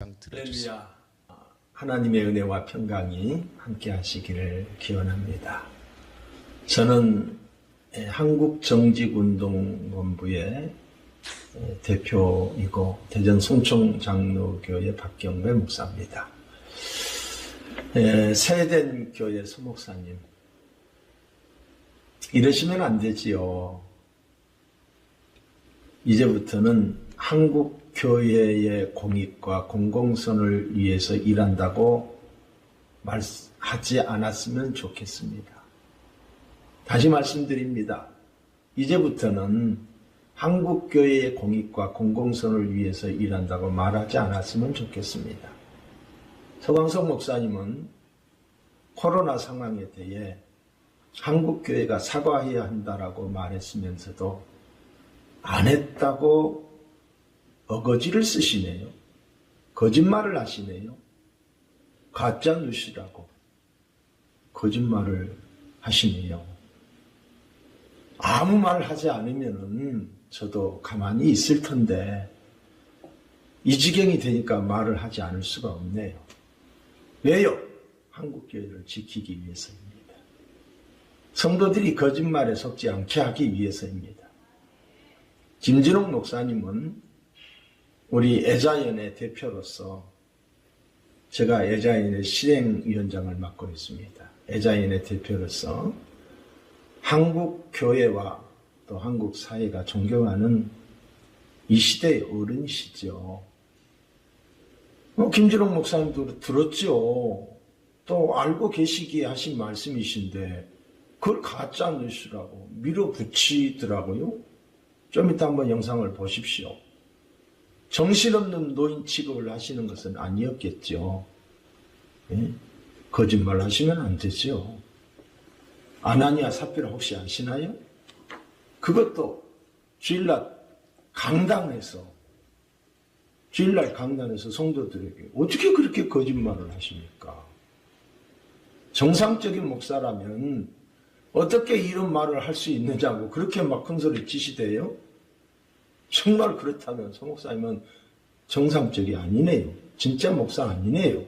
할렐루야. 하나님의 은혜와 평강이 함께 하시기를 기원합니다. 저는 예, 한국정직운동본부의 예, 대표이고 대전 송총장로교회 박경배 목사입니다. 예, 세된 교회 소목사님 이러시면 안 되지요. 이제부터는 한국 교회의 공익과 공공선을 위해서 일한다고 말하지 않았으면 좋겠습니다. 다시 말씀드립니다. 이제부터는 한국 교회의 공익과 공공선을 위해서 일한다고 말하지 않았으면 좋겠습니다. 서광석 목사님은 코로나 상황에 대해 한국 교회가 사과해야 한다라고 말했으면서도 안 했다고 어거지를 쓰시네요. 거짓말을 하시네요. 가짜 뉴스라고 거짓말을 하시네요. 아무 말 하지 않으면은 저도 가만히 있을 텐데 이 지경이 되니까 말을 하지 않을 수가 없네요. 왜요? 한국교회를 지키기 위해서입니다. 성도들이 거짓말에 속지 않게 하기 위해서입니다. 김진홍 목사님은 우리 애자연의 대표로서 제가 애자연의 실행위원장을 맡고 있습니다. 애자연의 대표로서 한국 교회와 또 한국 사회가 존경하는 이 시대의 어른이시죠. 어, 김진홍 목사님도 들었죠. 또 알고 계시기에 하신 말씀이신데 그걸 가짜 뉴스라고 밀어붙이더라고요. 좀 이따 한번 영상을 보십시오. 정신없는 노인 취급을 하시는 것은 아니었겠죠. 예? 거짓말 하시면 안 되죠. 아나니아 사피라 혹시 아시나요? 그것도 주일날 강당에서 주일날 강단에서 성도들에게 어떻게 그렇게 거짓말을 하십니까? 정상적인 목사라면 어떻게 이런 말을 할 수 있느냐고 그렇게 막 큰소리 치시대요? 정말 그렇다면 서 목사님은 정상적이 아니네요. 진짜 목사 아니네요.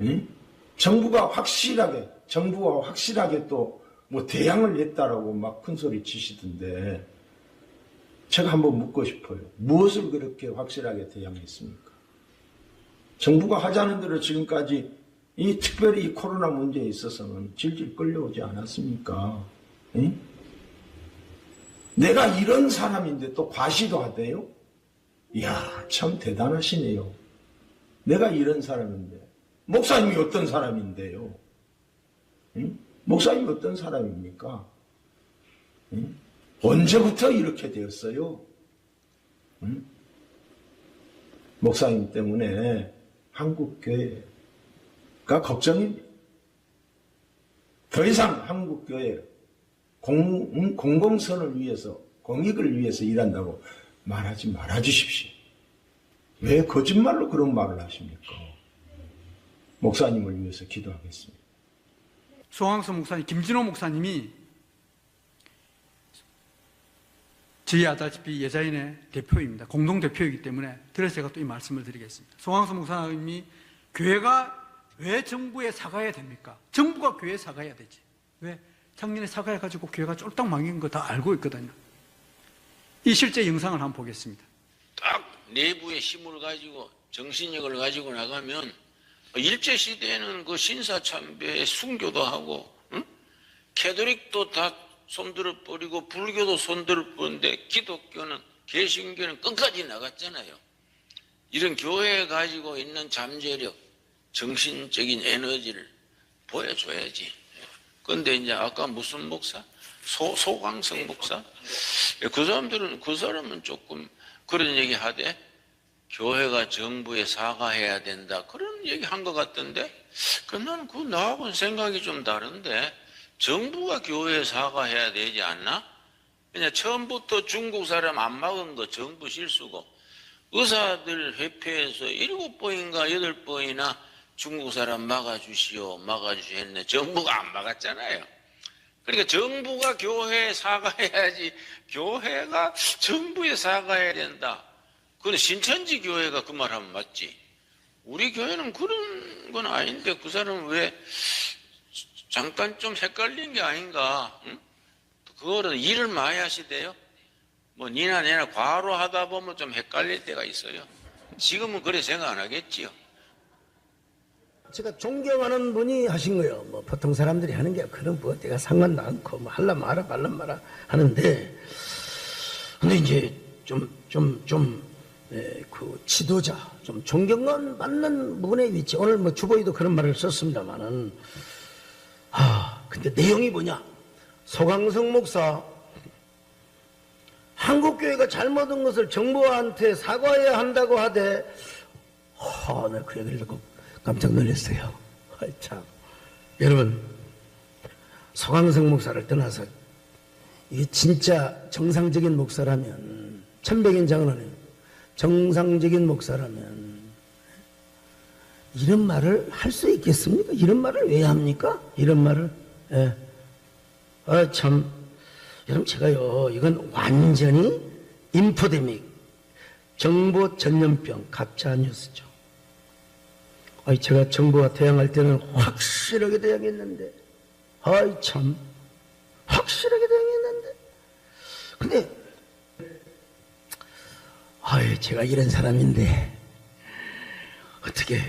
응? 정부가 확실하게, 정부가 확실하게 또 뭐 대항을 했다라고 막 큰소리 치시던데 제가 한번 묻고 싶어요. 무엇을 그렇게 확실하게 대항했습니까? 정부가 하자는 대로 지금까지 이 특별히 이 코로나 문제에 있어서는 질질 끌려오지 않았습니까? 응? 내가 이런 사람인데 또 과시도 하대요? 이야, 참 대단하시네요. 내가 이런 사람인데. 목사님이 어떤 사람인데요? 응? 목사님이 어떤 사람입니까? 응? 언제부터 이렇게 되었어요? 응? 목사님 때문에 한국교회가 걱정입니다. 더 이상 한국교회 공, 음, 공공선을 위해서, 공익을 위해서 일한다고 말하지 말아 주십시오. 왜 거짓말로 그런 말을 하십니까? 목사님을 위해서 기도하겠습니다. 소황서 목사님, 김진호 목사님이 저희 아다시피 예자인의 대표입니다. 공동대표이기 때문에 그래서 제가 또 이 말씀을 드리겠습니다. 소황서 목사님이 교회가 왜 정부에 사과해야 됩니까? 정부가 교회에 사과해야 되지. 왜? 작년에 사과해가지고 교회가 쫄딱 망인 거 다 알고 있거든요. 이 실제 영상을 한번 보겠습니다. 딱 내부의 힘을 가지고 정신력을 가지고 나가면 일제 시대에는 그 신사 참배에 순교도 하고 응? 캐도릭도 다 손들어 버리고 불교도 손들어 버리는데 기독교는 개신교는 끝까지 나갔잖아요. 이런 교회에 가지고 있는 잠재력, 정신적인 에너지를 보여줘야지. 근데 이제 아까 무슨 목사? 소, 소광성 목사? 그 사람들은, 그 사람은 조금 그런 얘기 하되, 교회가 정부에 사과해야 된다. 그런 얘기 한 것 같던데, 그 나는 그 나하고는 생각이 좀 다른데, 정부가 교회에 사과해야 되지 않나? 그냥 처음부터 중국 사람 안 막은 거 정부 실수고, 의사들 회피해서 일곱 번인가 여덟 번이나 중국 사람 막아주시오, 막아주시오 했네. 정부가 안 막았잖아요. 그러니까 정부가 교회에 사과해야지 교회가 정부에 사과해야 된다. 그건 신천지 교회가 그 말하면 맞지. 우리 교회는 그런 건 아닌데 그 사람은 왜 잠깐 좀 헷갈린 게 아닌가? 응? 그거를 일을 많이 하시대요. 뭐 니나 내나 과로 하다 보면 좀 헷갈릴 때가 있어요. 지금은 그래 생각 안 하겠지요. 제가 존경하는 분이 하신 거예요. 뭐 보통 사람들이 하는 게 그런 뭐 내가 상관도 않고 뭐 할라 마라 말라 마라 하는데 근데 이제 좀 좀 좀그 지도자 좀 존경감 받는 분의 위치 오늘 뭐 주보에도 그런 말을 썼습니다만은 아 근데 내용이 뭐냐 소강성 목사 한국교회가 잘못한 것을 정부한테 사과해야 한다고 하되 아, 내가 그 얘기를 듣고 깜짝 놀랐어요. 참. 여러분, 소강성 목사를 떠나서 이게 진짜 정상적인 목사라면, 천백인 장로는 정상적인 목사라면, 이런 말을 할 수 있겠습니까? 이런 말을 왜 합니까? 이런 말을? 예. 아, 참. 여러분, 제가요, 이건 완전히 인포데믹, 정보 전염병, 가짜 뉴스죠. 아이, 제가 정부와 대항할 때는 확실하게 대항했는데, 아이, 참, 확실하게 대항했는데. 근데, 아이, 제가 이런 사람인데, 어떻게,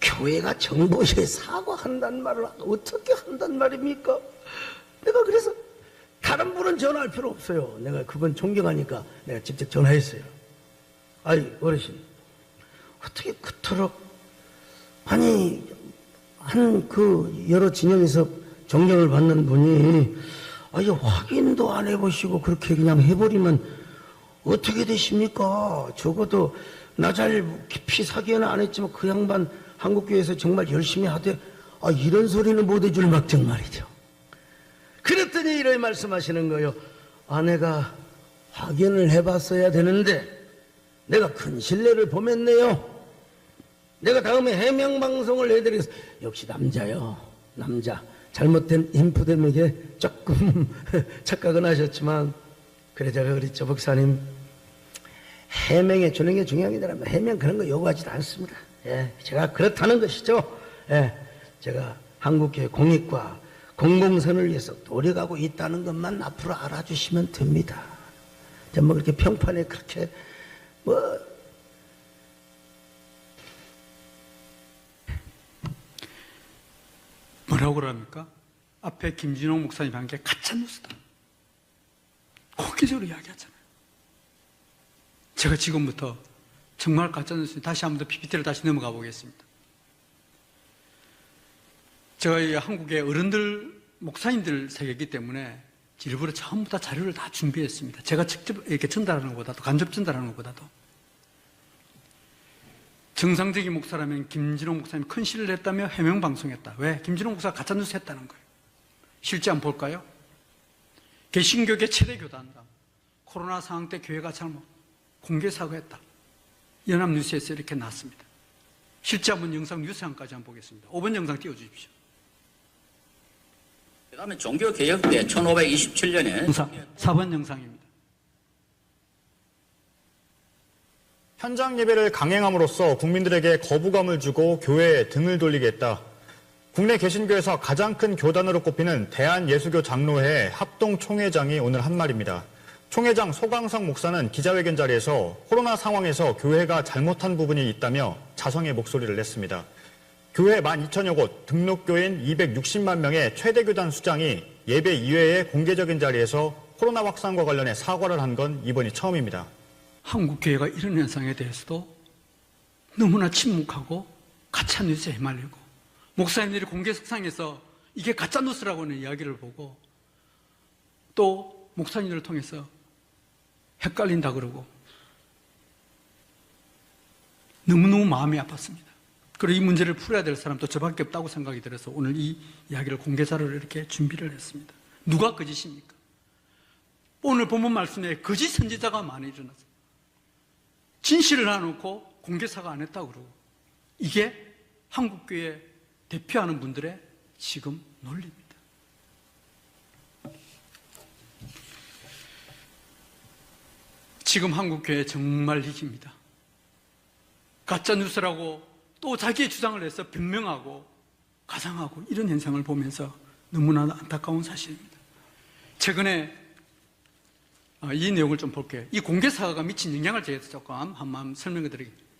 교회가 정보에 사과한단 말을 어떻게 한단 말입니까? 내가 그래서, 다른 분은 전화할 필요 없어요. 내가 그건 존경하니까 내가 직접 전화했어요. 아이, 어르신, 어떻게 그토록 아니 한 그 여러 진영에서 존경을 받는 분이 아예 확인도 안 해보시고 그렇게 그냥 해버리면 어떻게 되십니까? 적어도 나 잘 깊이 사기는 안 했지만 그 양반 한국교회에서 정말 열심히 하되 아 이런 소리는 못 해줄 막정 말이죠. 그랬더니 이런 말씀하시는 거예요. 아내가 확인을 해봤어야 되는데 내가 큰 신뢰를 범했네요. 내가 다음에 해명 방송을 해드리겠습니다. 역시 남자요. 남자. 잘못된 인프뎀에게 조금 착각은 하셨지만, 그래 제가 그랬죠, 목사님. 해명해 주는 게 중요한 게 아니라 해명 그런 거 요구하지도 않습니다. 예, 제가 그렇다는 것이죠. 예, 제가 한국교회 공익과 공공선을 위해서 노력하고 있다는 것만 앞으로 알아주시면 됩니다. 뭐 그렇게 평판에 그렇게 뭐 뭐라고 그럽니까? 앞에 김진홍 목사님 한 게 가짜뉴스다. 공개적으로 이야기하잖아요. 제가 지금부터 정말 가짜뉴스 다시 한번 더 PPT를 다시 넘어가 보겠습니다. 제가 이 한국의 어른들, 목사님들 세계이기 때문에 일부러 처음부터 자료를 다 준비했습니다. 제가 직접 이렇게 전달하는 것보다도, 간접 전달하는 것보다도. 정상적인 목사라면 김진홍 목사님 큰 실을 했다며 해명 방송했다. 왜? 김진홍 목사가 가짜뉴스 했다는 거예요. 실제 한번 볼까요? 개신교계 최대 교단당 코로나 상황 때 교회가 잘못 공개 사과했다. 연합뉴스에서 이렇게 났습니다. 실제 한번 영상 뉴스 한까지 한번 보겠습니다. 5번 영상 띄워주십시오. 그 다음에 종교 개혁 때 1527년에 영상 4번 영상입니다. 현장 예배를 강행함으로써 국민들에게 거부감을 주고 교회에 등을 돌리게 했다. 국내 개신교에서 가장 큰 교단으로 꼽히는 대한예수교 장로회 합동 총회장이 오늘 한 말입니다. 총회장 소강성 목사는 기자회견 자리에서 코로나 상황에서 교회가 잘못한 부분이 있다며 자성의 목소리를 냈습니다. 교회 12,000여 곳, 등록교인 260만 명의 최대 교단 수장이 예배 이외의 공개적인 자리에서 코로나 확산과 관련해 사과를 한 건 이번이 처음입니다. 한국 교회가 이런 현상에 대해서도 너무나 침묵하고 가짜 뉴스에 휘말리고 목사님들이 공개 석상에서 이게 가짜 뉴스라고 하는 이야기를 보고 또 목사님들을 통해서 헷갈린다 그러고 너무너무 마음이 아팠습니다. 그리고 이 문제를 풀어야 될 사람도 저밖에 없다고 생각이 들어서 오늘 이 이야기를 공개 자료를 이렇게 준비를 했습니다. 누가 거짓입니까? 오늘 본문 말씀에 거짓 선지자가 많이 일어났어요. 진실을 놔놓고 공개사가 안 했다고 그러고 이게 한국교회 대표하는 분들의 지금 논리입니다. 지금 한국교회 정말 위기입니다. 가짜 뉴스라고 또 자기의 주장을 해서 변명하고 가상하고 이런 현상을 보면서 너무나 안타까운 사실입니다. 최근에 아, 이 내용을 좀 볼게요. 이 공개 사과가 미친 영향을 제해서 조금 한번 설명해 드리겠습니다.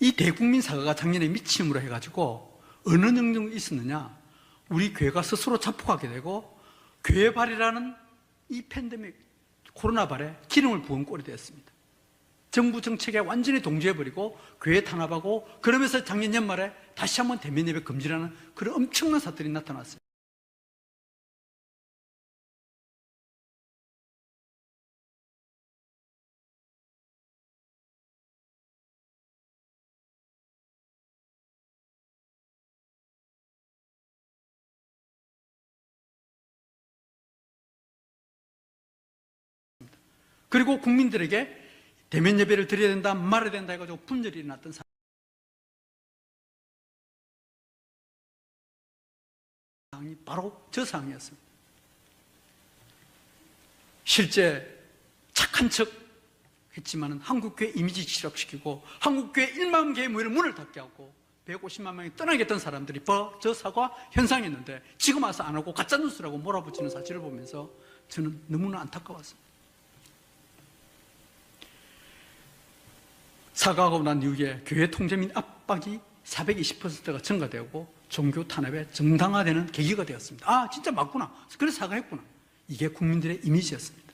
이 대국민 사과가 작년에 미침으로 해가지고 어느 정도 있었느냐? 우리 교회가 스스로 자폭하게 되고 교회 발이라는 이 팬데믹 코로나 발에 기름을 부은 꼴이 되었습니다. 정부 정책에 완전히 동조해버리고 교회 탄압하고 그러면서 작년 연말에 다시 한번 대면 예배 금지라는 그런 엄청난 사건이 나타났어요. 그리고 국민들에게 대면 예배를 드려야 된다, 말해야 된다 해가지고 분열이 일어났던 상황이 바로 저 상황이었습니다. 실제 착한 척 했지만 한국교회 이미지 추락시키고 한국교회 1만 개의 모회를 문을 닫게 하고 150만 명이 떠나겠던 사람들이 버, 저 사과 현상이었는데 지금 와서 안 하고 가짜뉴스라고 몰아붙이는 사실을 보면서 저는 너무나 안타까웠습니다. 사과하고 난 이후에 교회 통제 및 압박이 420%가 증가되고 종교 탄압에 정당화되는 계기가 되었습니다. 아, 진짜 맞구나. 그래서 사과했구나. 이게 국민들의 이미지였습니다.